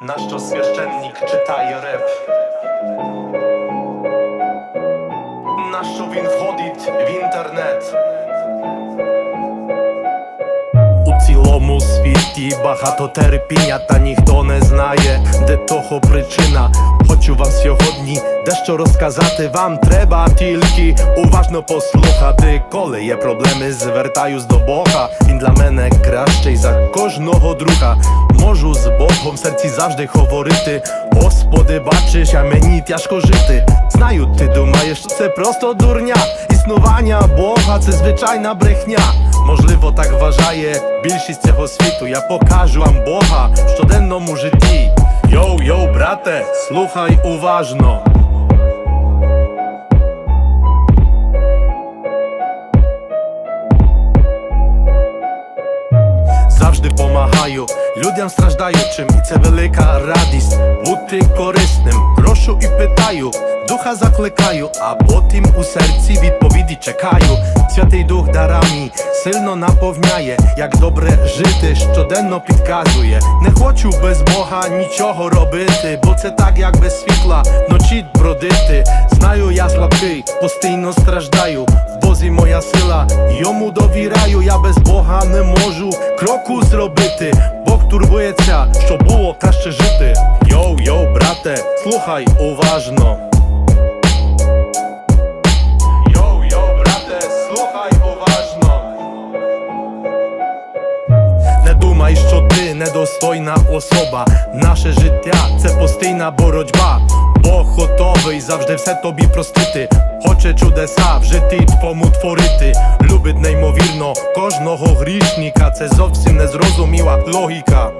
Нащо священник читає реп? Нащо він входить в інтернет? У цілому світі багато терпіння, та ніхто не знає, де того причина. Хочу вам сьогодні дещо розказати. Вам треба тільки уважно послухати. Коли є проблеми, звертаюсь до Бога. Він для мене кращий за кожного друга. Можу з Богом в серці завжди говорити. Господи, бачиш, а мені тяжко жити. Знаю, ти думаєш, що це просто дурня. Існування Бога це звичайна брехня. Можливо, так вважає більшість цього світу. Я покажу вам Бога в щоденному житті. Йоу, йоу, брате, слухай уважно. Завжди помагаю людям страждаючим, і це велика радість бути корисним. Прошу і питаю, духа закликаю, а потім у серці відповіді чекаю. Святий Дух дарами сильно наповняє, як добре жити, щоденно підказує. Не хочу без Бога нічого робити, бо це так, як без світла вночі бродити. Знаю, я слабкий, постійно страждаю. В Бозі моя сила, йому довіряю, я без Бога не можу кроку зробити. Бог турбується, щоб було краще жити. Йоу, йоу, брате, слухай уважно. Думай, що ти недостойна особа. Наше життя це постійна боротьба. Бог готовий завжди все тобі простити. Хоче чудеса в житті твому творити. Любить неймовірно кожного грішника. Це зовсім незрозуміла логіка.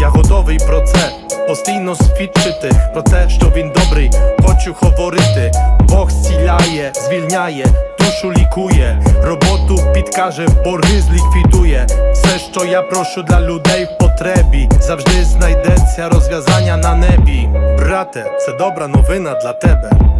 Я готовий про це постійно свідчити. Про те, що він добрий, хочу говорити. Бог зціляє, звільняє, душу лікує, роботу підкаже, борги зліквідує. Все, що я прошу для людей в потребі, завжди знайдеться розв'язання на небі. Брате, це добра новина для тебе.